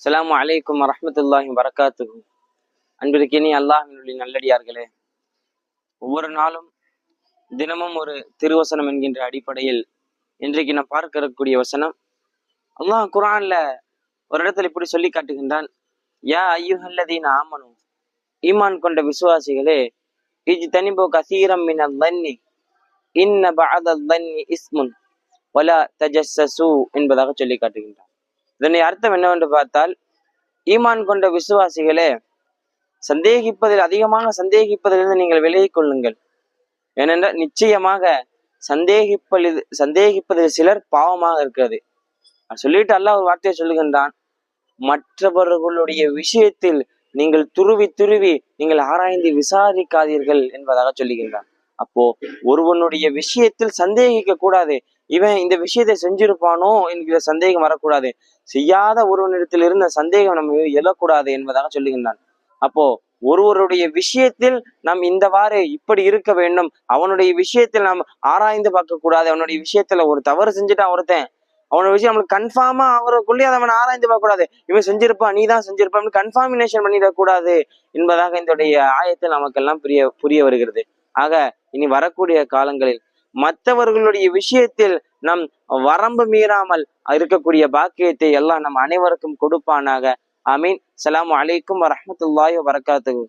அஸ்லாம் அலைக்கும் வரமத்துல்லாஹி வரகாத்துஹு. அன்பிற்கினி அல்லாஹினுடைய நல்லடியார்களே ஒவ்வொரு நாளும் தினமும் ஒரு திருவசனம் என்கின்ற அடிப்படையில் இன்றைக்கு நான் பார்க்க இருக்கக்கூடிய வசனம் அல்லாஹ் குரான்ல ஒரு இடத்துல இப்படி சொல்லி காட்டுகின்றான் யா ஐயுஹல்லதீன ஆமனு ஈமான் கொண்ட விசுவாசிகளே இஜ் தனிபோ கசீரம் மின் இன்ன பஅத அல்லன்னி இஸ்முன் வலா தஜஸ்ஸு என்பதாக சொல்லி காட்டுகின்றான். இதனை அர்த்தம் என்னவென்று பார்த்தால் ஈமான் கொண்ட விசுவாசிகளே சந்தேகிப்பதில் அதிகமாக சந்தேகிப்பதிலிருந்து நீங்கள் விலகிக் கொள்ளுங்கள். ஏனென்றால் நிச்சயமாக சந்தேகிப்பது சந்தேகிப்பதில் சிலர் பாவமாக இருக்கிறது. சொல்லிட்டு அல்லாஹ் ஒரு வார்த்தையை சொல்லுகின்றான் மற்றவர்களுடைய விஷயத்தில் நீங்கள் துருவி துருவி நீங்கள் ஆராய்ந்து விசாரிக்காதீர்கள் என்பதாக சொல்லுகின்றான். அப்போ ஒருவனுடைய விஷயத்தில் சந்தேகிக்க கூடாது. இவன் இந்த விஷயத்தை செஞ்சிருப்பானோ என்கிற சந்தேகம் வரக்கூடாது. செய்யாத ஒருவனிடத்தில் இருந்த சந்தேகம் நம்ம எழக்கூடாது என்பதாக சொல்லுகின்றான். அப்போ ஒருவருடைய விஷயத்தில் நாம் இந்தவாறு இப்படி இருக்க வேண்டும். அவனுடைய விஷயத்தில் நாம் ஆராய்ந்து பார்க்க கூடாது. அவனுடைய விஷயத்துல ஒரு தவறு செஞ்சுட்டான் ஒருத்தன். அவனோட விஷயம் நம்மளுக்கு கன்ஃபார்மா அவருக்குள்ளே அதை அவன் ஆராய்ந்து பார்க்கக்கூடாது இவன் செஞ்சிருப்பான் நீ தான் செஞ்சிருப்பான் கன்ஃபார்மினேஷன் பண்ணிடக்கூடாது என்பதாக இந்த ஆயத்தில் நமக்கெல்லாம் புரிய புரிய வருகிறது. ஆக இனி வரக்கூடிய காலங்களில் மற்றவர்களுடைய விஷயத்தில் நம் வரம்பு மீறாமல் இருக்கக்கூடிய பாக்கியத்தை எல்லாம் நம் அனைவருக்கும் கொடுப்பானாக. அமீன் சலாம் அலைக்கும் வரமத்துல்லாய் வரகாத்துகு